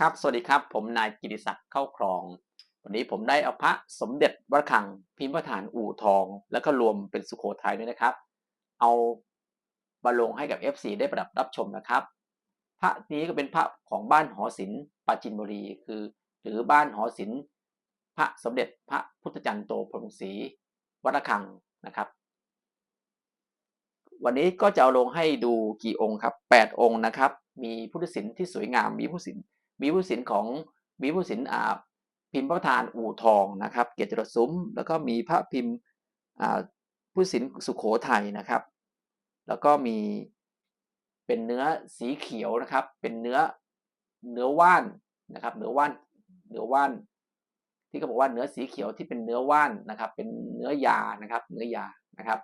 ครับ สวัสดีครับ ผมนายกิติศักดิ์เข้าครอง วันนี้ผมได้เอาพระสมเด็จวัดระฆังพิมพ์พระฐานอู่ทอง แล้วก็รวมเป็นสุโขทัยด้วยนะครับ เอามาลงให้กับ FC ได้ประดับรับชมนะครับ พระนี้ก็เป็นพระของบ้านหอศิลป์ปาจินบุรีคือ หรือบ้านหอศิลป์พระสมเด็จพระพุทธจันทร์โตพรหมศรีวัดระฆังนะครับ วันนี้ก็จะเอาลงให้ดูกี่องค์ครับ 8 องค์นะครับ มีพุทธศิลป์ที่สวยงามมีพุทธศิลป์ มีผู้ศิลป์ของมีผู้ศิลป์อ่าพิมพ์พระประธานอู่ทองนะครับเกียรติรสซุ้ม แล้วก็มีพระพิมพ์อ่าผู้ศิลป์สุโขทัยนะครับ แล้วก็มีเป็นเนื้อสีเขียวนะครับ เป็นเนื้อเนื้อว่านนะครับ เนื้อว่านเนื้อว่าน ที่เขาบอกว่าเนื้อสีเขียวที่เป็นเนื้อว่านนะครับ เป็นเนื้อยานะครับ เนื้อยานะครับ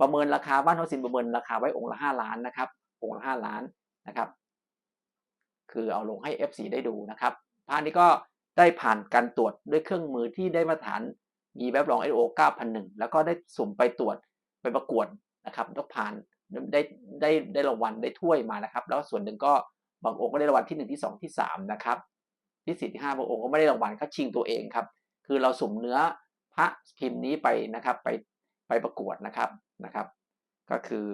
ประเมินราคาบ้านทอสินประเมินราคาไว้องค์ละห้าล้านนะครับองค์ละห้าล้านนะครับ คือเอาลงให้ F4 ได้ดูนะครับผ้านี้ก็ได้ผ่านการตรวจด้วยเครื่องมือที่ได้มาตรฐานมีแบบรอง ISO 9001 แล้วก็ได้สุ่มไปตรวจไปประกวดนะครับต้องผ่านได้ได้ได้รางวัลได้ถ้วยมานะครับ แล้วส่วนหนึ่งก็บางองค์ก็ได้รางวัลที่1ที่2ที่3นะครับที่4ที่5บางองค์ก็ไม่ได้รางวัลเขาชิงตัวเองครับ คือเราสุ่มเนื้อพระพิมพ์นี้ไปนะครับ ไปไปประกวดนะครับนะครับ ก็คือ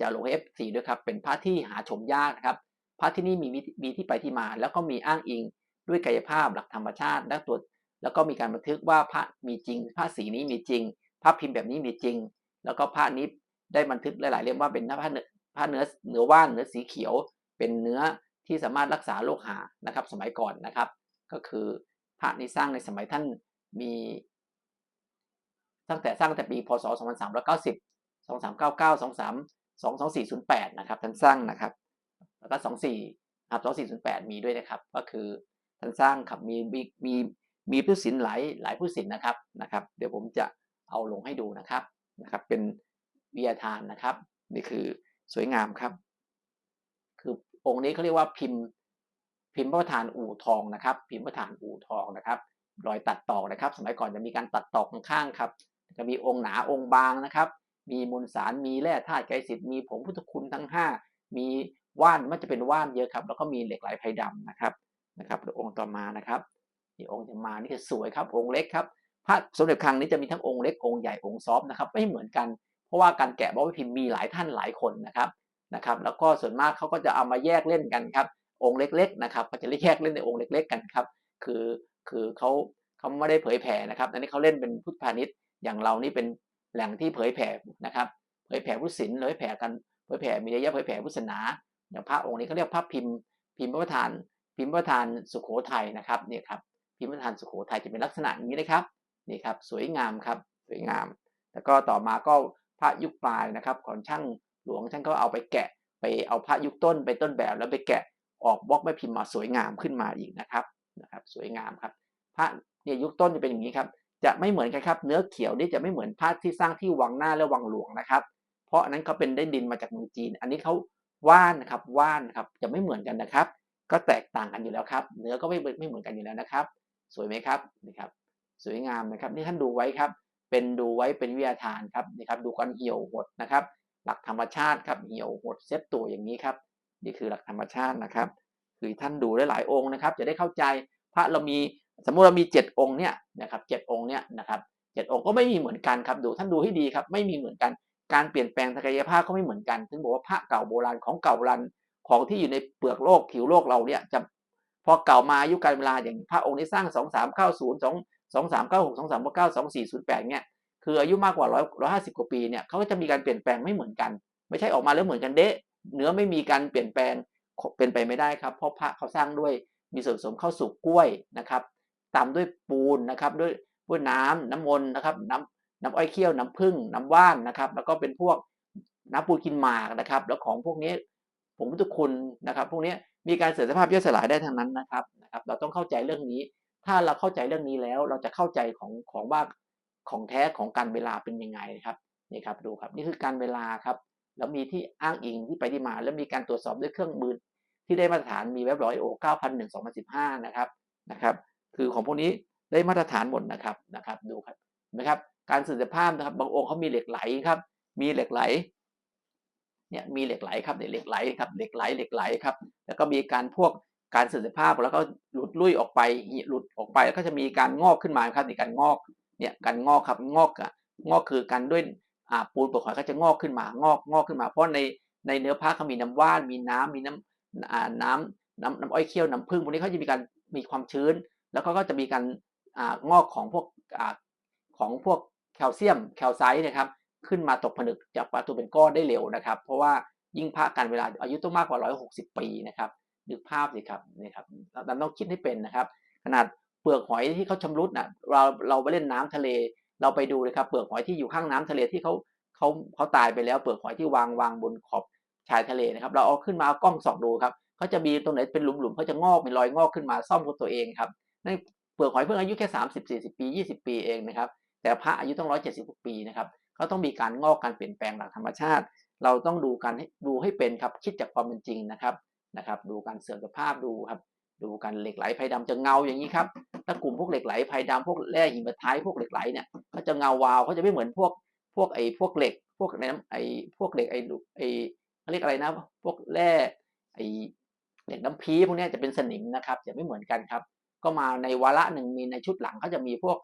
จะลงให้ F4 ด้วยครับเป็นพระที่หาชมยากนะครับ พระที่นี่มีมีที่ไปที่มา แล้วก็มีอ้างอิงด้วยกายภาพหลักธรรมชาติ และตัวแล้วก็มีการบันทึกว่าพระมีจริง พระสีนี้มีจริง พระพิมพ์แบบนี้มีจริง แล้วก็พระนี้ได้บันทึกหลาย ๆ เล่มว่าเป็นพระเนื้อพระเนื้อเนื้อว่านเนื้อสีเขียว เป็นเนื้อที่สามารถรักษาโรคหานะครับ สมัยก่อนนะครับ ก็คือพระนี้สร้างในสมัยท่านมีตั้งแต่สร้างแต่ปีพศ 2390 2399 23 22408 นะครับท่านสร้างนะครับ แล้วก็24ครับ2408มีด้วยนะครับ ก็คือท่านสร้างครับมีมีมีมีผู้ศิลป์หลายหลายผู้ศิลป์นะครับนะครับ เดี๋ยวผมจะเอาลงให้ดูนะครับนะครับ เป็นวิยาทานนะครับ นี่คือสวยงามครับ คือองค์นี้เขาเรียกว่าพิมพ์ พิมพ์พระประธานอู่ทองนะครับ พิมพ์พระประธานอู่ทองนะครับรอยตัดต่อนะครับ สมัยก่อนจะมีการตัดต่อข้างๆครับ จะมีองค์หนาองค์บางนะครับ มีมวลสารมีแร่ธาตุไกรสิทธิ์มีผงพุทธคุณทั้ง 5 มี ว่านมันจะเป็นว่านเยอะครับ แล้วก็มีเหล็กไหลไพดำนะครับนะครับองค์ต่อมานะครับนี่องค์จะมานี่คือสวยครับ องค์เล็กครับพระสมเด็จครั้งนี้จะมีทั้งองค์เล็กองค์ใหญ่องค์ซอฟนะครับ ไม่เหมือนกัน เพราะว่าการแกะบล็อกพิมพ์มีหลายท่านหลายคนนะครับนะครับ แล้วก็ส่วนมากเขาก็จะเอามาแยกเล่นกันครับ องค์เล็กๆนะครับเขาจะแยกเล่นในองค์เล็ก ๆ กันครับ คือคือเขาเขาไม่ได้เผยแผ่นะครับอันนี้เขาเล่นเป็นพุทธพาณิชย์อย่างเรานี่เป็นแหล่งที่เผยแผ่นะครับ เผยแผ่พุทธศิลป์เผยแผ่กันเผยแผ่มีระยะเผยแผ่พุทธศาสนา อย่างพระองค์นี้เขาเรียกพระพิมพ์ พิมพ์พระประธาน พิมพ์พระประธานสุโขทัยนะครับเนี่ยครับพิมพ์พระประธานสุโขทัยจะเป็นลักษณะอย่างนี้นะครับนี่ครับสวยงามครับสวยงาม แล้วก็ต่อมาก็พระยุคปลายนะครับของช่างหลวงช่างก็เอาไปแกะ ไปเอาพระยุคต้นไปต้นแบบแล้วไปแกะออกบล็อกแม่พิมพ์มาสวยงามขึ้นมาอีกนะครับนะครับ สวยงามครับ พระเนี่ยยุคต้นจะเป็นอย่างนี้ครับจะไม่เหมือนกันครับเนื้อเขียวนี่จะไม่เหมือนพระที่สร้างที่วังหน้าและวังหลวงนะครับ เพราะนนั้นเขาเป็นได้ดินมาจากเมืองจีน อันนี้เขา ว่านนะครับว่านครับจะไม่เหมือนกันนะครับ ก็แตกต่างกันอยู่แล้วครับ เนื้อก็ไม่ไม่เหมือนกันอยู่แล้วนะครับ สวยไหมครับนี่ครับ สวยงามนะครับ นี่ท่านดูไว้ครับ เป็นดูไว้เป็นวิทยาทานครับนี่ครับ ดูการเหี่ยวหดนะครับ หลักธรรมชาติครับเหี่ยวหดเซตตัวอย่างนี้ครับ นี่คือหลักธรรมชาตินะครับ คือท่านดูได้หลายองค์นะครับ จะได้เข้าใจพระเรามีสมมุติเรามี 7 องค์เนี่ยนะครับเองค์เนี่ยนะครับเองค์ก็ไม่มีเหมือนกันครับดูท่านดูให้ดีครับ ไม่มีเหมือนกัน การเปลี่ยนแปลงทางกายภาพก็ไม่เหมือนกันถึงบอกว่าพระเก่าโบราณของเก่าโบราณของที่อยู่ในเปลือกโลกผิวโลกเราเนี่ยจะพอเก่ามาอายุการเวลาอย่างพระองค์นี้สร้าง2 3 9 0 2 2 3 9 6 2 3 9 2 4 0 8เนี่ยคืออายุมากกว่า100 150กว่าปีเนี่ยเขาก็จะมีการเปลี่ยนแปลงไม่เหมือนกัน ไม่ใช่ออกมาแล้วเหมือนกันเดะเนื้อไม่มีการเปลี่ยนแปลงเป็นไปไม่ได้ครับ เพราะพระเขาสร้างด้วยมีส่วนผสมเข้าสู่กล้วยนะครับตามด้วยปูนนะครับด้วยด้วยน้ำน้ำมนต์นะครับน้ำ น้ำอ้อยเคี่ยวน้ำผึ้งน้ำว่านนะครับ แล้วก็เป็นพวกน้ำปูนกินหมากนะครับ แล้วของพวกนี้ผงพุทธคุณนะครับ พวกนี้มีการเสื่อมสภาพย่อยสลายได้ทั้งนั้นนะครับนะครับ เราต้องเข้าใจเรื่องนี้ ถ้าเราเข้าใจเรื่องนี้แล้วเราจะเข้าใจของของว่าของแท้ของการเวลาเป็นยังไงครับนี่ครับดูครับนี่คือการเวลาครับแล้วมีที่อ้างอิงที่ไปที่มา แล้วมีการตรวจสอบด้วยเครื่องมือที่ได้มาตรฐานมีเว็บร้อยโอ9001 2015นะครับนะครับ คือของพวกนี้ได้มาตรฐานหมดนะครับนะครับ ดูครับนะครับ การสื่อสภาพนะครับ บางองค์เขามีเหล็กไหลครับ มีเหล็กไหลเนี่ยมีเหล็กไหลครับเหล็กไหลครับเหล็กไหลเหล็กไหลครับ แล้วก็มีการพวกการสื่อสภาพแล้วก็หลุดลุ่ยออกไปหลุดออกไปแล้วก็จะมีการงอกขึ้นมาครับในการงอกเนี่ยการงอกครับงอกอะงอกคือการด้วยปูนปลอกหอยก็จะงอกขึ้นมางอกงอกขึ้นมา เพราะในในเนื้อผ้าเขามีน้ำว่านมีน้ำมีน้ำน้ำน้ำน้ำอ้อยเคี่ยวน้ำผึ้งพวกนี้เขาจะมีการมีความชื้น แล้วก็ก็จะมีการงอกของพวกของพวก แคลเซียมแคลไซต์นะครับขึ้นมาตกผลึกจากปลาตัวเป็นก้อนได้เร็วนะครับ เพราะว่ายิ่งพระกันเวลาอายุต้องมากกว่า 160 ปีนะครับนึกภาพสิครับนี่ครับเราต้องคิดให้เป็นนะครับ ขนาดเปลือกหอยที่เขาชำรุดนะเราเราไปเล่นน้ำทะเล เราไปดูเลยครับเปลือกหอยที่อยู่ข้างน้ำทะเลที่เขาเขาเขาตายไปแล้วเปลือกหอยที่วางวางบนขอบชายทะเลนะครับ เราเอาขึ้นมาเอากล้องส่องดูครับเขาจะมีตรงไหนเป็นหลุมๆเขาจะงอกเป็นรอยงอกขึ้นมาซ่อมตัวเองครับในเปลือกหอยเพิ่งอายุแค่ 30 40 ปี 20 ปีเองนะครับ แต่พระอายุต้อง170ปีนะครับเขาต้องมีการงอกการเปลี่ยนแปลงหลักธรรมชาติ เราต้องดูการดูให้เป็นครับคิดจากความเป็นจริงนะครับนะครับดูการเสื่อมสภาพดูครับดูการเหล็กไหลไพดำจะเงาอย่างนี้ครับถ้ากลุ่มพวกเหล็กไหลไพดำพวกแร่หิมะท้ายพวกเหล็กไหลเนี่ยเขาจะเงาวาวเขาจะไม่เหมือนพวกพวกไอ้พวกเหล็ก พวกน้ำไอ้พวกเหล็กไอ้ไอ้เขาเรียกอะไรนะ พวกแร่ไอ้เหล็กน้ำพีพวกนี้จะเป็นสนิมนะครับจะไม่เหมือนกันครับ ก็มาในวาระหนึ่งมีในชุดหลังเขาจะมีพวก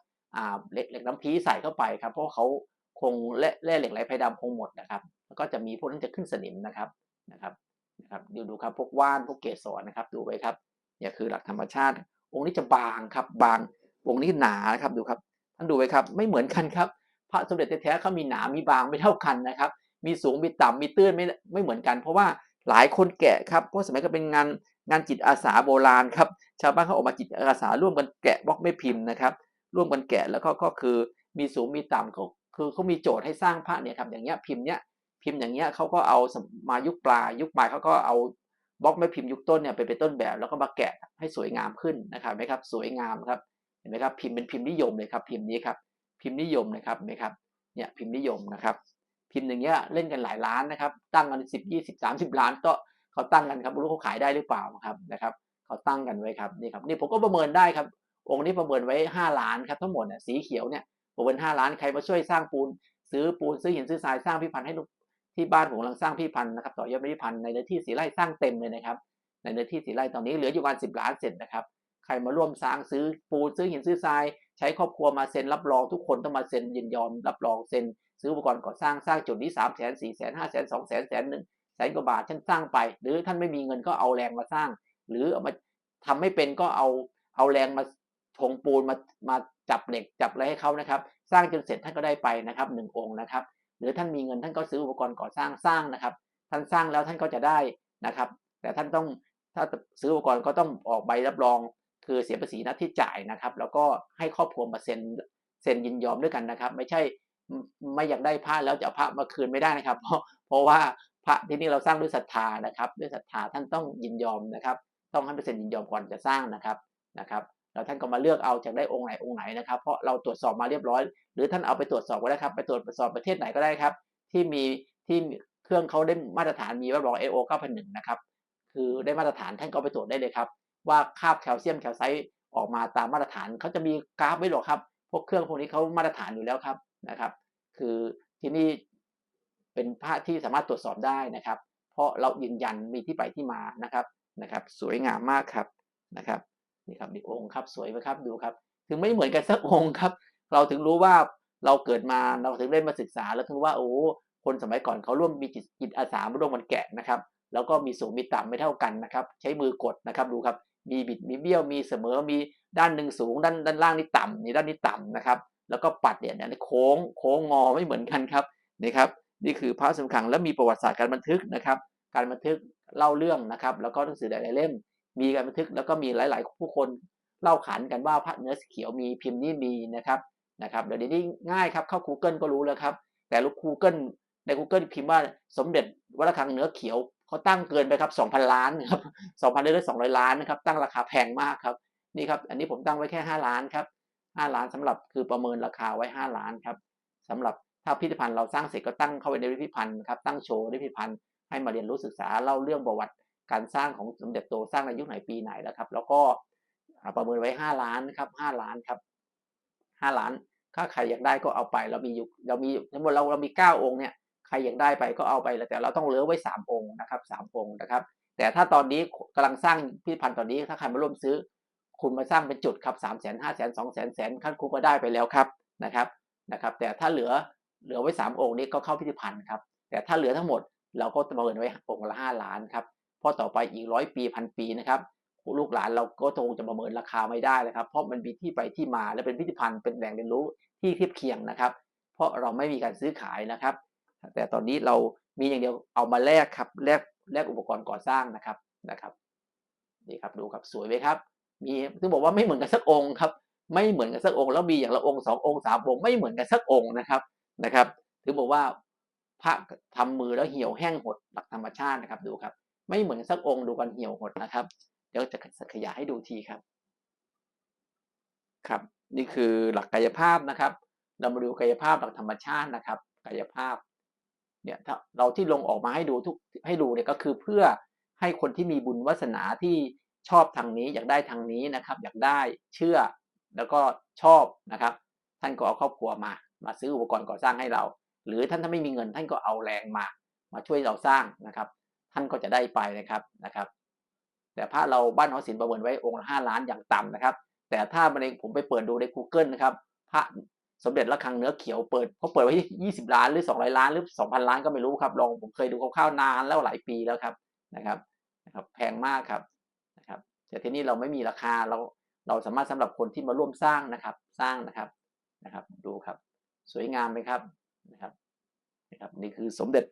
เหล็กเหล็กน้ำพีใส่เข้าไปครับเพราะเขาคงแร่เหล็กไหลไพดำคงหมดนะครับแล้วก็จะมีพวกนั้นจะขึ้นสนิมนะครับนะครับนะครับดูดูครับพวกว่านพวกเกสรนะครับดูไว้ครับเนี่ยคือหลักธรรมชาติ องค์นี้จะบางครับบางองค์นี้หนานะครับดูครับท่านดูไว้ครับไม่เหมือนกันครับ พระสมเด็จแท้ๆเขามีหนามีบางไม่เท่ากันนะครับ มีสูงมีต่ำมีตื้นไม่ไม่เหมือนกัน เพราะว่าหลายคนแกะครับเพราะสมัยก็เป็นงานงานจิตอาสาโบราณครับชาวบ้านเขาออกมาจิตอาสาร่วมกันแกะบล็อกไม่พิมพ์นะครับ ร่วมกันแกะแล้วก็ก็คือมีสูงมีต่ำเขาคือเขามีโจทย์ให้สร้างพระเนี่ยครับอย่างเงี้ยพิมพ์เนี้ยพิมพ์อย่างเงี้ยเขาก็เอามายุคปลายยุคปลายเขาก็เอาบล็อกไม่พิมพ์ยุคต้นเนี่ยไปเป็นต้นแบบ แล้วก็มาแกะให้สวยงามขึ้นนะครับไหมครับสวยงามครับเห็นไหมครับพิมพ์เป็นพิมพ์นิยมเลยครับพิมพ์นี้ครับพิมพ์นิยมนะครับไหมครับเนี่ยพิมพ์นิยมนะครับ พิมพ์อย่างเงี้ยเล่นกันหลายล้านนะครับ ตั้งกันสิบยี่สิบสามสิบล้านก็เขาตั้งกันครับรู้เขาขายได้หรือเปล่าครับนะครับเขาตั้งกันไว้ครับนี่ครับนี่ผมก็ประเมินได้ครับ องค์นี้ประเมินไว้ห้าล้านครับทั้งหมดเนี่ยสีเขียวเนี่ยประเมินห้าล้านใครมาช่วยสร้างปูน ซื้อปูนซื้อหินซื้อทรายสร้างพิพันธ์ให้ลูกที่บ้านผมกำลังสร้างพิพันธ์นะครับต่อยอดพิพันธ์ในเนื้อที่สีไร่สร้างเต็มเลยนะครับ ในเนื้อที่สีไร่ตอนนี้เหลืออยู่ประมาณสิบล้านเสร็จนะครับใครมาร่วมสร้างซื้อปูนซื้อหินซื้อทราย ใช้ครอบครัวมาเซ็นรับรองทุกคนต้องมาเซ็นยินยอมรับรองเซ็นซื้ออุปกรณ์ก่อสร้างสร้างจุดนี้สามแสนสี่แสนห้าแสนสองแสนแสนหนึ่งแสนกว่าบาทท่านสร้างไป หรือท่านไม่มีเงินก็เอาแรงมาสร้าง หรือเอามาทำไม่เป็นก็เอาเอาแรงมา ถงปูนมามาจับเหล็กจับอะไรให้เขานะครับ สร้างจนเสร็จท่านก็ได้ไปนะครับหนึ่งองค์นะครับ หรือท่านมีเงินท่านก็ซื้ออุปกรณ์ก่อสร้างสร้างนะครับ ท่านสร้างแล้วท่านก็จะได้นะครับ แต่ท่านต้องถ้าซื้ออุปกรณ์ก็ต้องออกใบรับรอง คือเสียภาษีน้าที่จ่ายนะครับ แล้วก็ให้ครอบครัวมาเซ็นเซ็นยินยอมด้วยกันนะครับ ไม่ใช่ไม่อยากได้พระแล้วจะเอาพระมาคืนไม่ได้นะครับ เพราะเพราะว่าพระที่นี่เราสร้างด้วยศรัทธานะครับ ด้วยศรัทธาท่านต้องยินยอมนะครับ ต้องให้เปอร์เซ็นต์ยินยอมก่อนจะสร้างนะครับนะครับ แล้วท่านก็มาเลือกเอาจากได้องค์ไหนองค์ไหนนะครับ เพราะเราตรวจสอบมาเรียบร้อย หรือท่านเอาไปตรวจสอบก็ได้ครับ ไปตรวจสอบประเทศไหนก็ได้ครับ ที่มีที่เครื่องเขาได้มาตรฐานมีรับรอง AO 9001 นะครับ คือได้มาตรฐานท่านก็ไปตรวจได้เลยครับ ว่าคาบแคลเซียมแคลไซต์ออกมาตามมาตรฐานเขาจะมีกราฟไว้หรอกครับ พวกเครื่องพวกนี้เขามาตรฐานอยู่แล้วครับนะครับ คือที่นี่เป็นพระที่สามารถตรวจสอบได้นะครับ เพราะเรายืนยันมีที่ไปที่มานะครับนะครับ สวยงามมากครับนะครับ นี่ครับดีองค์ครับ สวยไหมครับดูครับ ถึงไม่เหมือนกันสักองค์ครับ เราถึงรู้ว่าเราเกิดมาเราถึงได้มาศึกษาแล้วถึงว่าโอ้คนสมัยก่อนเขาร่วมมีจิตจิตอาสามาร่วมกันแกะนะครับ แล้วก็มีสูงมีต่ำไม่เท่ากันนะครับ ใช้มือกดนะครับดูครับ มีบิดมีเบี้ยวมีเสมอมีด้านหนึ่งสูงด้านด้านล่างนี่ต่ำนี่ด้านนี้ต่ำนะครับ แล้วก็ปัดเนี่ยเนี่ยโค้งโค้งงอไม่เหมือนกันครับนี่ครับ นี่คือพระสมขังและมีประวัติศาสตร์การบันทึกนะครับ การบันทึกเล่าเรื่องนะครับ แล้วก็หนังสือหลายเล่ม มีการบันทึกแล้วก็มีหลาย ๆ ผู้คนเล่าขานกันว่าพระเนื้อสีเขียวมีพิมพ์นี้มีนะครับนะครับเดี๋ยวนี้ง่ายครับเข้า Google ก็รู้แล้วครับ แต่ลูก Google ใน Google พิมพ์ว่าสมเด็จวัดระฆังเนื้อเขียวเขาตั้งเกินไปครับ2,000 ล้านครับ2,000หรือ200 ล้านนะครับตั้งราคาแพงมากครับนี่ครับอันนี้ผมตั้งไว้แค่ 5 ล้านครับ5ล้านสำหรับคือประเมินราคาไว้ 5 ล้านครับสำหรับถ้าพิพิธภัณฑ์เราสร้างเสร็จก็ตั้งเข้าไปในพิพิธภัณฑ์ครับตั้งโชว์ในพิพิธภัณฑ์ให้มาเรียนรู้ศึกษาเล่าเรื่องประวัติ การสร้างของสมเด็จโตสร้างในยุคไหนปีไหนแล้วครับ แล้วก็ประเมินไว้ 5 ล้านครับ5ล้านครับ5ล้าน ถ้าใครอยากได้ก็เอาไปเรามีอยู่เรามีทั้งหมดเราเรามี 9 องค์เนี่ยใครอยากได้ไปก็เอาไปแต่เราต้องเหลือไว้ 3 องค์นะครับ3องค์นะครับ แต่ถ้าตอนนี้กำลังสร้างพิพิธภัณฑ์ตอนนี้ถ้าใครมาร่วมซื้อ คุณมาสร้างเป็นจุดครับสามแสนห้าแสนสองแสนแสนขั้นคุณก็ได้ไปแล้วครับนะครับนะครับ แต่ถ้าเหลือเหลือไว้สามองค์นี้ก็เข้าพิพิธภัณฑ์ครับแต่ถ้าเหลือทั้งหมดเราก็ประเมินไว้องค์ละห้าล้านครับ เพราะต่อไปอีกร้อยปีพันปีนะครับลูกหลานเราก็คงจะประเมินราคาไม่ได้เลยครับ เพราะมันมีที่ไปที่มาและเป็นพิพิธภัณฑ์เป็นแหล่งเรียนรู้ที่เทียบเคียงนะครับ เพราะเราไม่มีการซื้อขายนะครับ แต่ตอนนี้เรามีอย่างเดียวเอามาแลกครับแลกแลกอุปกรณ์ก่อสร้างนะครับนะครับนี่ครับดูครับสวยไหมครับ มีถึงบอกว่าไม่เหมือนกันสักองค์ครับไม่เหมือนกันสักองค์แล้วมีอย่างละองค์สององค์สามองค์ไม่เหมือนกันสักองค์นะครับนะครับถึงบอกว่าพระทำมือแล้วเหี่ยวแห้งหดหลักธรรมชาตินะครับดูครับ ไม่เหมือนสักองค์ดูกันเหี่ยวหดนะครับ เดี๋ยวจะขยายให้ดูทีครับ ครับ นี่คือหลักกายภาพนะครับ เรามาดูกายภาพหลักธรรมชาตินะครับ กายภาพ เนี่ยถ้าเราที่ลงออกมาให้ดูทุกให้ดูเนี่ยก็คือเพื่อให้คนที่มีบุญวาสนาที่ชอบทางนี้อยากได้ทางนี้นะครับ อยากได้เชื่อแล้วก็ชอบนะครับ ท่านก็เอาครอบครัวมา มาซื้ออุปกรณ์ก่อสร้างให้เรา หรือท่านถ้าไม่มีเงินท่านก็เอาแรงมา มาช่วยเราสร้างนะครับ ท่านก็จะได้ไปนะครับนะครับ แต่พระเราบ้านหอศิลป์ประเมินไว้องค์ละห้าล้านอย่างต่ำนะครับ แต่ถ้ามันเองผมไปเปิดดูใน Google นะครับพระสมเด็จระฆังเนื้อเขียวเปิดเขาเปิดไว้ยี่สิบล้านหรือสองร้อยล้านหรือสองพันล้านก็ไม่รู้ครับลองผมเคยดูคร่าวๆนานแล้วหลายปีแล้วครับนะครับนะครับ แพงมากครับนะครับ แต่ที่นี่เราไม่มีราคาเราเราสามารถสำหรับคนที่มาร่วมสร้างนะครับสร้างนะครับนะครับดูครับ สวยงามไหมครับนะครับนะครับ นี่คือสมเด็จ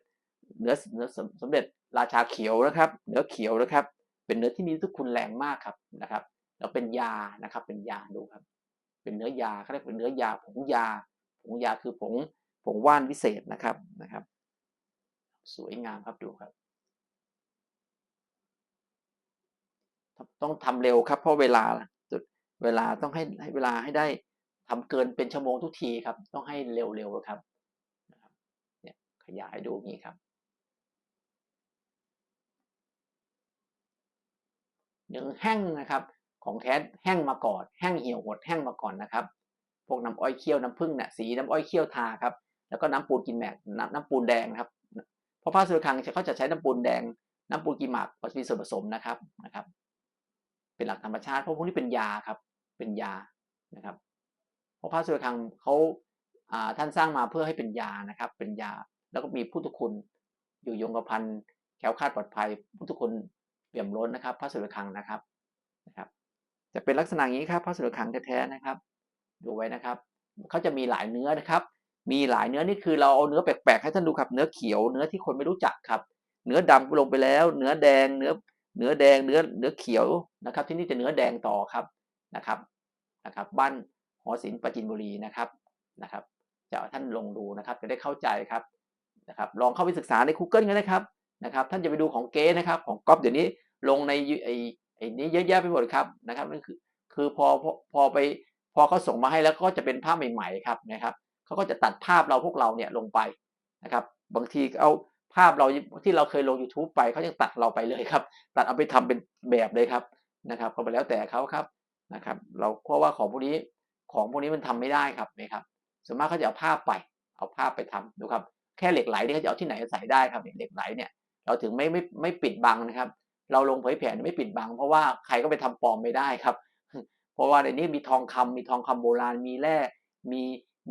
เนื้อเนื้อสมเด็จ ราชาเขียวนะครับ เนื้อเขียวนะครับ เป็นเนื้อที่มีทุกคุณแรงมากครับนะครับแล้วเป็นยานะครับ เป็นยาดูครับ เป็นเนื้อยาเขาเรียกเป็นเนื้อยาผงยาผงยาคือผงผงว่านวิเศษนะครับนะครับ สวยงามครับดูครับ ต้องทำเร็วครับ เพราะเวลาจุดเวลาต้องให้ให้เวลาให้ได้ทำเกินเป็นชั่วโมงทุกทีครับ ต้องให้เร็วๆครับนะครับเนี่ยขยายดูงี้ครับ ยังแห้งนะครับ ของแท้แห้งมาก่อน แห้งเหี่ยวหดแห้งมาก่อนนะครับ พวกน้ำอ้อยเคี่ยวน้ำผึ้งเนี่ยสีน้ำอ้อยเคี่ยวทาครับแล้วก็น้ำปูนกินแมกน้ำน้ำปูนแดงนะครับเพราะผ้าสุรคังเขาจะใช้น้ำปูนแดง น้ำปูนกินหมากมีส่วนผสมนะครับนะครับ เป็นหลักธรรมชาติเพราะพวกนี้เป็นยาครับ เป็นยานะครับ เพราะพระสุรคังเขาท่านสร้างมาเพื่อให้เป็นยานะครับ เป็นยาแล้วก็มีพุทธคุณอยู่ยงกระพันแคล้วคลาดปลอดภัยพุทธคุณ เปี่ยมล้นนะครับพระสุรคังนะครับนะครับ จะเป็นลักษณะนี้ครับพระสุรคังแท้ๆนะครับ ดูไว้นะครับเขาจะมีหลายเนื้อนะครับ มีหลายเนื้อนี่คือเราเอาเนื้อแปลกๆให้ท่านดูครับ เนื้อเขียวเนื้อที่คนไม่รู้จักครับ เนื้อดำลงไปแล้ว เนื้อแดงเนื้อเนื้อแดงเนื้อเนื้อเขียวนะครับ ที่นี่จะเนื้อแดงต่อครับนะครับนะครับ บ้านหอศิลป์ปจินบุรีนะครับนะครับจะท่านลงดูนะครับจะได้เข้าใจครับนะครับ ลองเข้าไปศึกษาใน Google กันนะครับ นะครับ ท่านจะไปดูของเก๊นะครับ ของก๊อฟเดี๋ยวนี้ลงในไอ้ไอ้นี้เยอะแยะไปหมดครับนะครับนั่นคือคือพอพอพอไปพอเขาส่งมาให้แล้วก็จะเป็นภาพใหม่ๆครับนะครับเขาก็จะตัดภาพเราพวกเราเนี่ยลงไปนะครับ บางทีเอาภาพเราที่เราเคยลง YouTube ไปเขายังตัดเราไปเลยครับ ตัดเอาไปทำเป็นแบบเลยครับนะครับก็ไปแล้วแต่เขาครับนะครับ เราเพราะว่าของพวกนี้ของพวกนี้มันทำไม่ได้ครับนะครับส่วนมากเขาจะเอาภาพไป เอาภาพไปทำดูครับ แค่เหล็กไหลนี่เขาจะเอาที่ไหนใส่ได้ครับเหล็กไหลเนี่ย เราถึงไม่ไม่ไม่ปิดบังนะครับ เราลงเผยแผ่ไม่ปิดบัง เพราะว่าใครก็ไปทำปลอมไม่ได้ครับ เพราะว่าในนี้มีทองคำมีทองคำโบราณมีแร่มี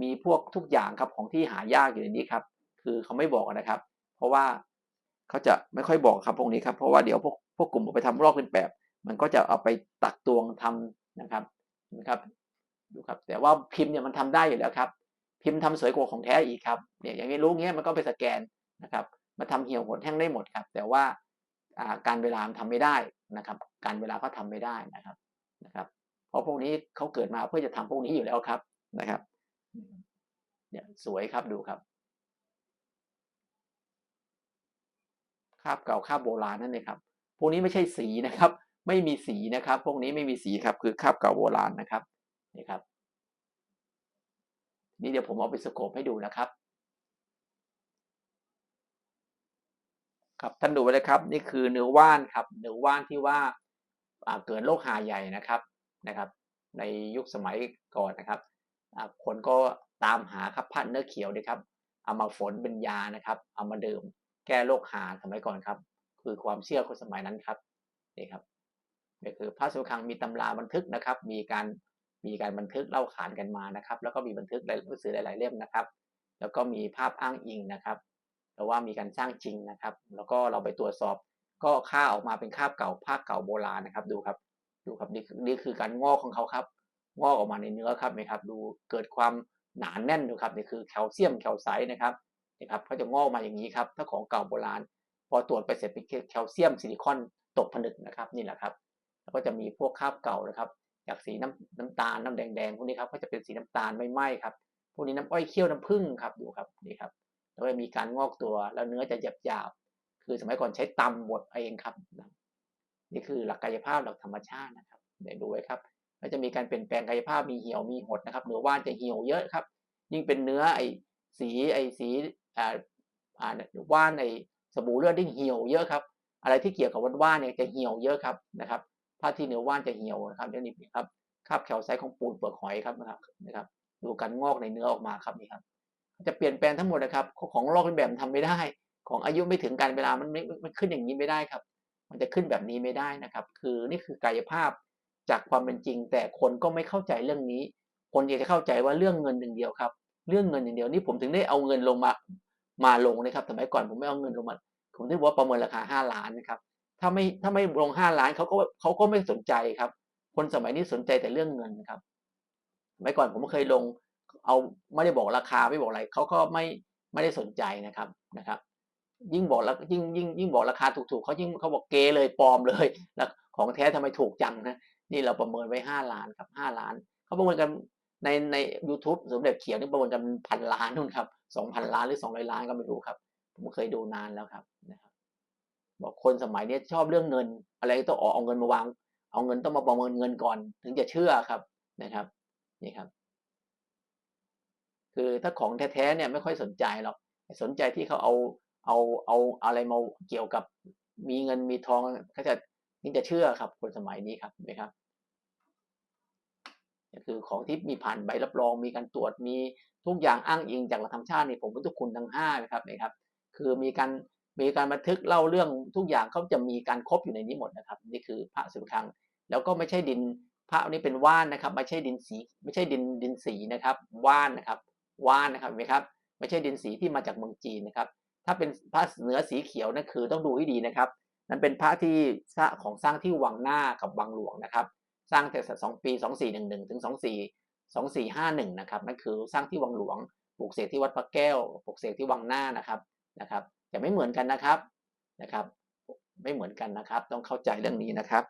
มีพวกทุกอย่างครับของที่หายากอยู่ในนี้ครับ คือเขาไม่บอกนะครับ เพราะว่าเขาจะไม่ค่อยบอกครับพวกนี้ครับเพราะว่าเดี๋ยวพวกพวกกลุ่มไปทำลอกเป็นแบบมันก็จะเอาไปตักตวงทำนะครับนะครับดูครับ แต่ว่าพิมพ์เนี่ยมันทำได้อยู่แล้วครับ พิมพ์ทำสวยกว่าของแท้อีกครับเนี่ยอย่างนี้รู้เงี้ยมันก็ไปสแกนนะครับ มาทำเหี่ยวหดแห้งได้หมดครับ แต่ว่าการเวลาทำไม่ได้นะครับ การเวลาก็ทำไม่ได้นะครับนะครับ เพราะพวกนี้เขาเกิดมาเพื่อจะทำพวกนี้อยู่แล้วครับนะครับเนี่ยสวยครับดูครับคาบเก่าคาบโบราณนั่นเองครับ พวกนี้ไม่ใช่สีนะครับ ไม่มีสีนะครับ พวกนี้ไม่มีสีครับ คือคาบเก่าโบราณนะครับนี่ครับ นี่เดี๋ยวผมเอาไปสโคปให้ดูนะครับ ครับท่านดูไปเลยครับ นี่คือเนื้อว่านครับ เนื้อว่านที่ว่าเกิดโรคหาใหญ่นะครับนะครับ ในยุคสมัยก่อนนะครับคนก็ตามหาครับพันเนื้อเขียวดีครับเอามาฝนเป็นยานะครับ เอามาดื่มแก้โรคหาสมัยก่อนครับ คือความเชื่อคนสมัยนั้นครับนี่ครับนี่คือพระสุคังมีตำราบันทึกนะครับ มีการมีการบันทึกเล่าขานกันมานะครับ แล้วก็มีบันทึกหนังสือหลาย ๆ เล่มนะครับ แล้วก็มีภาพอ้างอิงนะครับ แต่ว่ามีการสร้างจริงนะครับ แล้วก็เราไปตรวจสอบก็ค่าออกมาเป็นคาบเก่าภาคเก่าโบราณนะครับ ดูครับ ดูครับนี่คือนี่คือการงอกของเขาครับ งอกออกมาในเนื้อครับไหมครับ ดูเกิดความหนาแน่นดูครับนี่คือแคลเซียมแคลไซต์นะครับนะครับเขาจะงอกมาอย่างนี้ครับ ถ้าของเก่าโบราณ พอตรวจไปเสร็จเป็นแคลเซียมซิลิคอนตกผนึกนะครับนี่แหละครับ แล้วก็จะมีพวกคราบเก่านะครับจากสีน้ำน้ำตาลน้ำแดงๆพวกนี้ครับก็จะเป็นสีน้ำตาลไม่ไหม้ครับพวกนี้น้ำอ้อยเคี่ยวน้ำผึ้งครับดูครับนี่ครับ แล้วก็มีการงอกตัวแล้วเนื้อจะหยาบๆคือสมัยก่อนใช้ตำบดเองครับ นี่คือหลักกายภาพหลักธรรมชาตินะครับเดี๋ยวดูไว้ครับแล้วจะมีการเปลี่ยนแปลงกายภาพมีเหี่ยวมีหดนะครับเนื้อว่านจะเหี่ยวเยอะครับ ยิ่งเป็นเนื้อไอ้สีไอ้สีอ่าอ่าว่านไอ้สบู่เลือดยิ่งเหี่ยวเยอะครับ อะไรที่เกี่ยวกับว่านเนี่ยจะเหี่ยวเยอะครับนะครับผ้าที่เนื้อว่านจะเหี่ยวนะครับเดี๋ยวนี้ครับคาบแคลไซต์ของปูนเปลือกหอยครับนะครับนะครับ ดูการงอกในเนื้อออกมาครับนี่ครับ จะเปลี่ยนแปลงทั้งหมดนะครับ ของลอกเป็นแบบทำไม่ได้ ของอายุไม่ถึงการเวลามันไม่มันขึ้นอย่างนี้ไม่ได้ครับ มันจะขึ้นแบบนี้ไม่ได้นะครับ คือนี่คือกายภาพจากความเป็นจริง แต่คนก็ไม่เข้าใจเรื่องนี้ คนอยากจะเข้าใจว่าเรื่องเงินอย่งเดียวครับ เรื่องเงินอย่างเดียวนี่ผมถึงได้เอาเงินลงมามาลงนะครับสมัยก่อนผมไม่เอาเงินลงมา ผมถึงบอกว่าประเมินราคาห้าล้านนะครับ ถ้าไม่ถ้าไม่ลงห้าล้านเขาก็เขาก็ไม่สนใจครับ คนสมัยนี้สนใจแต่เรื่องเงินครับสมัยก่อนผมเคยลง เอาไม่ได้บอกราคาไม่บอกอะไรเขาก็ไม่ไม่ได้สนใจนะครับนะครับ ยิ่งบอกแล้วยิ่งยิ่งยิ่งบอกราคาถูกๆเขายิ่งเขาบอกเกเลยปลอมเลยแล้วของแท้ทำไมถูกจังนะนี่เราประเมินไว้ห้าล้านครับห้าล้านเขาประเมินกันในใน u t u b e สมเด็จเขียวนี่ประเมินกันพันล้านนู่นครับสองพันล้านหรือสองร้อยล้านก็ไม่รู้ครับ ผมเคยดูนานแล้วครับนะครับบอกคนสมัยนี้ชอบเรื่องเงิน อะไรต้องออกเอาเงินมาวาง เอาเงินต้องมาประเมินเงินก่อน ถึงจะเชื่อครับนะครับ นี่ครับ คือถ้าของแท้ๆเนี่ยไม่ค่อยสนใจหรอกสนใจที่เขาเอาเอาเอาอะไรมาเกี่ยวกับมีเงินมีทองเขาจะนี่จะเชื่อครับคนสมัยนี้ครับนะครับคือของที่มีผ่านใบรับรองมีการตรวจมีทุกอย่างอ้างอิงจากหลักธรรมชาตินี่ผมพุทธคุณทั้งห้านะครับนะครับ คือมีการมีการบันทึกเล่าเรื่องทุกอย่างเขาจะมีการครบอยู่ในนี้หมดนะครับ นี่คือพระสุคัง แล้วก็ไม่ใช่ดินพระนี้เป็นว่านนะครับ ไม่ใช่ดินสี ไม่ใช่ดินดินสีนะครับ ว่านนะครับ ว่านนะครับเห็นไหมครับ ไม่ใช่ดินสีที่มาจากเมืองจีนนะครับ ถ้าเป็นพระเนื้อสีเขียวนั่นคือต้องดูให้ดีนะครับ นั่นเป็นพระที่ของสร้างที่วังหน้ากับวังหลวงนะครับ สร้างแต่สองปีสองสี่หนึ่งหนึ่งถึงสองสี่สองสี่ห้าหนึ่งนะครับ นั่นคือสร้างที่วังหลวง ปลูกเสกที่วัดพระแก้ว ปลูกเสกที่วังหน้านะครับนะครับจะไม่เหมือนกันนะครับนะครับ ไม่เหมือนกันนะครับ ต้องเข้าใจเรื่องนี้นะครับ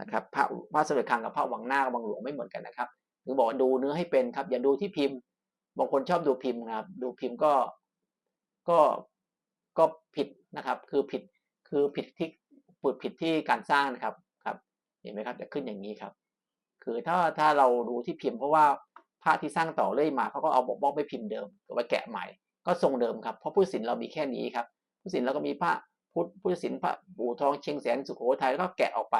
นะครับพระพระสมเด็จคังกับพระวังหน้ากับวังหลวงไม่เหมือนกันนะครับถึงบอกว่าดูเนื้อให้เป็นครับอย่าดูที่พิมพ์ บางคนชอบดูพิมพ์นะครับ ดูพิมพ์ก็ก็ก็ผิดนะครับ คือผิดคือผิดที่ปดผิดที่การสร้างนะครับครับ เห็นไหมครับจะขึ้นอย่างนี้ครับ คือถ้าถ้าเราดูที่พิมพ์เพราะว่าพระที่สร้างต่อเรื่อยมาเขาก็เอาบล็อกไปพิมพ์เดิมก็ไปแกะใหม่ ก็ทรงเดิมครับเพราะพุทธศิลป์เรามีแค่นี้ครับพุทธศิลป์เราก็มีพระพุทธพุทธศิลป์พระปู่ทองเชียงแสนสุโขทัยแล้วก็แกะออกไป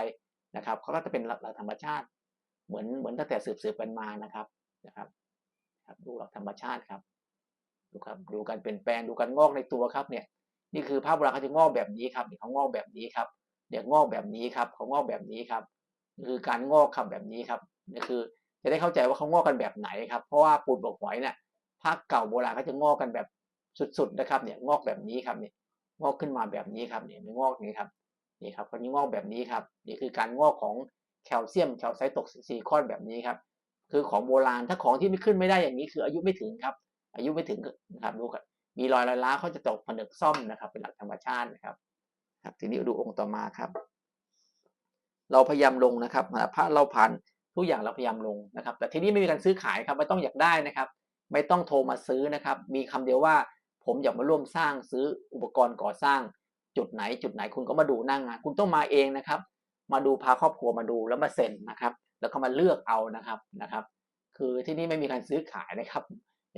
นะครับเขาก็จะเป็นหลักธรรมชาติ เหมือนเหมือนตั้งแต่สืบสืบกันมานะครับนะครับ ครับ ดูหลักธรรมชาติครับดูครับดูการเปลี่ยนแปลงดูการงอกในตัวครับเนี่ย นี่คือภาพโบราณเขาจะงอกแบบนี้ครับเขางอกแบบนี้ครับเดี๋ยวงอกแบบนี้ครับเขางอกแบบนี้ครับคือการงอกครับแบบนี้ครับนี่คือจะได้เข้าใจว่าเขางอกกันแบบไหนครับเพราะว่าปูนบกหอยเนี่ยภาคเก่าโบราณเขาจะงอกกันแบบสุดๆนะครับเนี่ยงอกแบบนี้ครับเนี่ยงอกขึ้นมาแบบนี้ครับเนี่ยงอกนี้ครับนี่ครับเขาจะงอกแบบนี้ครับนี่คือการงอกของแคลเซียมแคลไซต์ตกซีคอนแบบนี้ครับ คือของโบราณถ้าของที่ไม่ขึ้นไม่ได้อย่างนี้ คืออายุไม่ถึงครับ อายุไม่ถึงนะครับดูครับมีรอยรอยล้าเขาจะตกผนึกซ่อมนะครับ เป็นหลักธรรมชาตินะครับ ครับ ทีนี้ดูองค์ต่อมาครับ เราพยายามลงนะครับพระเราผ่านทุกอย่างเราพยายามลงนะครับ แต่ทีนี้ไม่มีการซื้อขายครับไม่ต้องอยากได้นะครับ ไม่ต้องโทรมาซื้อนะครับ มีคำเดียวว่าผมอยากมาร่วมสร้างซื้ออุปกรณ์ก่อสร้าง จุดไหน จุดไหนคุณก็มาดูหน้างงาน คุณต้องมาเองนะครับ มาดูพาครอบครัวมาดูแล้วมาเซ็นนะครับ แล้วก็มาเลือกเอานะครับนะครับ คือที่นี่ไม่มีการซื้อขายนะครับ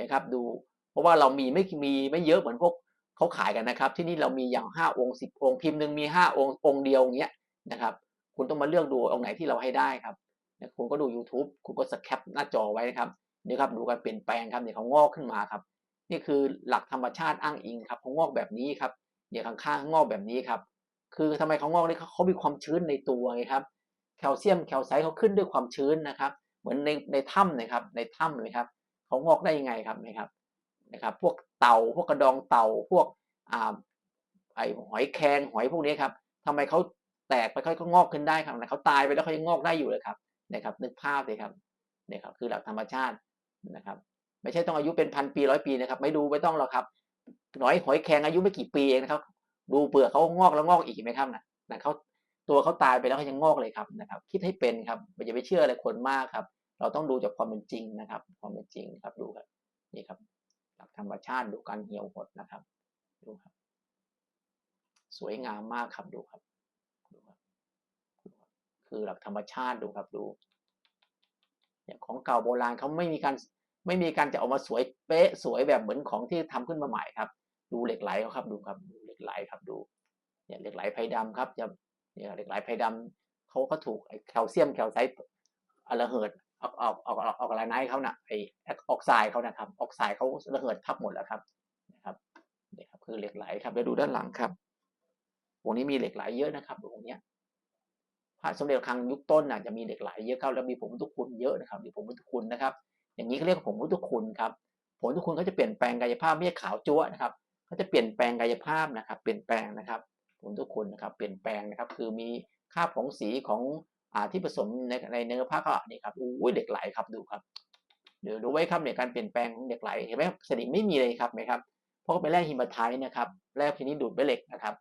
นะครับดู เพราะว่าเรามีไม่มีไม่เยอะเหมือนพวกเขาขายกันนะครับ ที่นี่เรามีอย่างห้าองค์สิบองค์พิมพ์หนึ่งมีห้าองค์องค์เดียวอย่างเงี้ยนะครับ คุณต้องมาเลือกดูองค์ไหนที่เราให้ได้ครับคุณก็ดู YouTube คุณก็สแคปหน้าจอไว้นะครับนี่ครับดูการเปลี่ยนแปลงครับเนี่ยเขางอกขึ้นมาครับ นี่คือหลักธรรมชาติอ้างอิงครับเขางอกแบบนี้ครับเนี่ยข้างๆงอกแบบนี้ครับ คือทำไมเขางอกเนี่ยเขาเขามีความชื้นในตัวไงครับ แคลเซียมแคลไซต์เขาขึ้นด้วยความชื้นนะครับ เหมือนในในถ้ำนะครับ ในถ้ำเลยครับเขางอกได้ยังไงครับนะครับนะครับ พวกเต่าพวกกระดองเต่าพวกอ่าไอหอยแครงหอยพวกนี้ครับทำไมเขาแตกไปเขาก็งอกขึ้นได้ครับเขาตายไปแล้วเขายังงอกได้อยู่เลยครับนะครับนึกภาพเลยครับเนี่ยครับคือหลักธรรมชาตินะครับ ไม่ใช่ต้องอายุเป็นพันปีร้อยปีนะครับ ไม่ดูไม่ต้องหรอกครับหอยหอยแครงอายุไม่กี่ปีเองนะครับ ดูเปลือกเขางอกแล้วงอกอีกไหมครับนะนะเขา ตัวเขาตายไปแล้วเขายังงอกเลยครับนะครับ คิดให้เป็นครับอย่าไปเชื่ออะไรคนมากครับ เราต้องดูจากความเป็นจริงนะครับ ความเป็นจริงครับดูครับนี่ครับหลักธรรมชาติดูการเหี่ยวหดนะครับดูครับ สวยงามมากครับดูครับดูครับ คือหลักธรรมชาติดูครับดูอย่างของเก่าโบราณเขาไม่มีการไม่มีการจะเอามาสวยเป๊ะสวยแบบเหมือนของที่ทำขึ้นมาใหม่ครับ ดูเหล็กไหลเขาครับดูครับดูเหล็กไหลครับดูเนี่ยเหล็กไหลไพดำครับจะ เนี่ยเหล็กไหลไพดำเขาก็ถูกแคลเซียมแคลไซต์อะระเหิดออกออกออกออกออกอะไรไนท์เขาน่ะไอออกไซด์เขานะครับ ออกไซด์เขาระเหิดทับหมดแล้วครับนะครับเนี่ยครับคือเหล็กไหลครับแล้วดูด้านหลังครับวงนี้มีเหล็กไหลเยอะนะครับวงเนี้ยพระสมเด็จคระฆังยุคต้นน่ะจะมีเหล็กไหลเยอะครับแล้วมีผงพุทธคุณเยอะนะครับมีผงพุทธคุณนะครับ อย่างนี้เขาเรียกว่าผงพุทธคุณครับผงพุทธคุณเขาจะเปลี่ยนแปลงกายภาพไม่ใช่ขาวจั๊วนะครับเขาจะเปลี่ยนแปลงกายภาพนะครับ เปลี่ยนแปลงนะครับ ผงพุทธคุณนะครับเปลี่ยนแปลงนะครับ คือมีคราของสีของอ่าที่ผสมในในเนื้อผ้าก็นี่ครับอุ้ยเหล็กไหลครับดูครับเดี๋ยวดูไว้ครับเนี่ยการเปลี่ยนแปลงของเหล็กไหลเห็นไหมสนิมไม่มีเลยครับไหมครับเพราะเป็นแร่ฮิมาไทต์นะครับแร่ชนิดดูดด้วยเหล็กนะครับ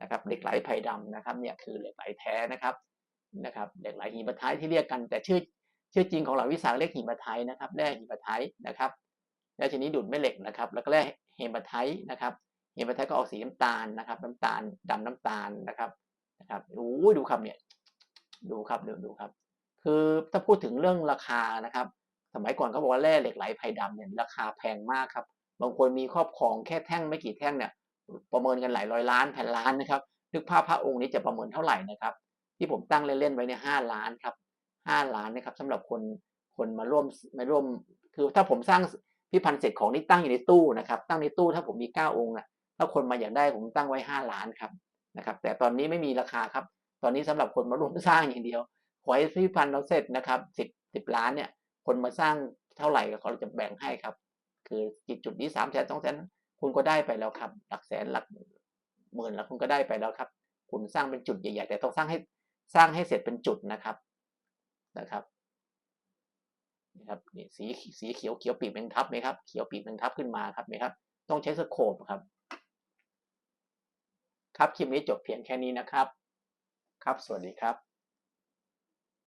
นะครับเหล็กไหลไผ่ดำนะครับเนี่ยคือเหล็กไหลแท้นะครับนะครับเหล็กไหลฮิมาไทต์ที่เรียกกันแต่ชื่อชื่อจริงของเหล่าวิสาเรียกฮิมาไทต์นะครับแร่ฮิมาไทต์นะครับแร่ชนิดดูดแม่เหล็กนะครับ แล้วก็แร่เฮมาไทต์นะครับ เฮมาไทต์ก็ออกสีน้ำตาลนะครับ น้ำตาลดำน้ำตาลนะครับนะครับโอ้ดูครับเนี่ยดูครับดูดูครับ คือถ้าพูดถึงเรื่องราคานะครับ สมัยก่อนเขาบอกว่าแร่เหล็กไหลไผ่ดำเนี่ยราคาแพงมากครับบางคนมีครอบครองแค่แท่งไม่กี่แท่งเนี่ยประเมินกันหลายร้อยล้านแผ่นล้านนะครับนึกภาพพระองค์นี้จะประเมินเท่าไหร่นะครับ ที่ผมตั้งเล่นๆไว้เนี่ยห้าล้านครับห้าล้านนะครับสำหรับคนคนมาร่วมมาร่วม คือถ้าผมสร้างพิพันธ์เสร็จของนี่ตั้งอยู่ในตู้นะครับ ตั้งในตู้ถ้าผมมีเก้าองค์นะ ถ้าคนมาอยากได้ผมตั้งไว้ห้าล้านครับนะครับแต่ตอนนี้ไม่มีราคาครับ ตอนนี้สำหรับคนมาร่วมสร้างอย่างเดียวขอให้พิพันธ์เราเสร็จนะครับสิบสิบล้านเนี่ยคนมาสร้างเท่าไหร่เขาจะแบ่งให้ครับ คือจิตจุดนี้สามแสนสองแสนคุณก็ได้ไปแล้วครับ หลักแสนหลักหมื่นแล้วคุณก็ได้ไปแล้วครับ คุณสร้างเป็นจุดใหญ่ๆแต่ต้องสร้างให้สร้างให้เสร็จเป็นจุดนะครับนะครับนะครับนี่สีสีเขียวเขียวปีกแมงทับไหมครับเขียวปีกแมงทับขึ้นมาครับไหมครับ ต้องใช้สโคปครับ ครับคลิปนี้จบเพียงแค่นี้นะครับ ครับ สวัสดีครับ